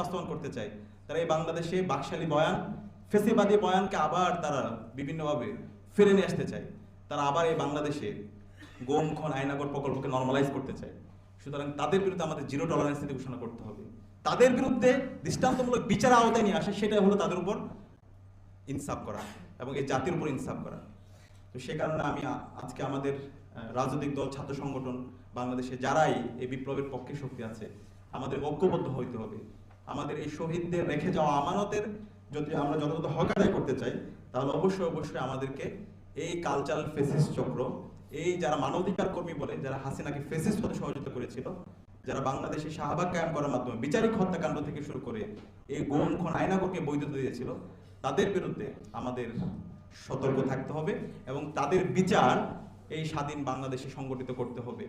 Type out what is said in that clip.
বাস্তবায়ন করতে চায়। তারা এই বাংলাদেশে বাকশালী বয়ান, ফেসিবাদী বয়ানকে আবার তারা বিভিন্নভাবে ফিরে নিয়ে আসতে চায়। তারা আবার এই বাংলাদেশে গোম খন আইনাগর প্রকল্পকে নর্মালাইজ করতে চায়। সুতরাং তাদের বিরুদ্ধে আমাদের জিরো টলারেন্স নীতি ঘোষণা করতে হবে। তাদের বিরুদ্ধে দৃষ্টান্তমূলক বিচার আওতায় নিয়ে আসে, সেটাই হলো তাদের উপর ইনসাফ করা এবং এই জাতির উপর ইনসাফ করা। তো সে কারণে আমি আজকে আমাদের রাজনৈতিক দল, ছাত্র সংগঠন, বাংলাদেশে যারাই এই বিপ্লবের পক্ষে শক্তি আছে, আমাদের ঐক্যবদ্ধ হইতে হবে। আমাদের এই শহীদদের রেখে যাওয়া আমানতের যদি আমরা যথাযথ হক আদায় করতে চাই, তাহলে অবশ্যই অবশ্যই আমাদেরকে এই কালচারাল ফেসিস চক্র, এই যারা মানবাধিকার কর্মী বলে, যারা হাসিনাকে ফেসিস্ট হতে সহযোগিতা করেছিল, যারা বাংলাদেশে শাহবাগ কায়েম করার মাধ্যমে বিচারিক হত্যাকাণ্ড থেকে শুরু করে এই গোম খন আইনাগরকে বৈধতা দিয়েছিল, তাদের বিরুদ্ধে আমাদের সতর্ক থাকতে হবে এবং তাদের বিচার এই স্বাধীন বাংলাদেশে সংগঠিত করতে হবে।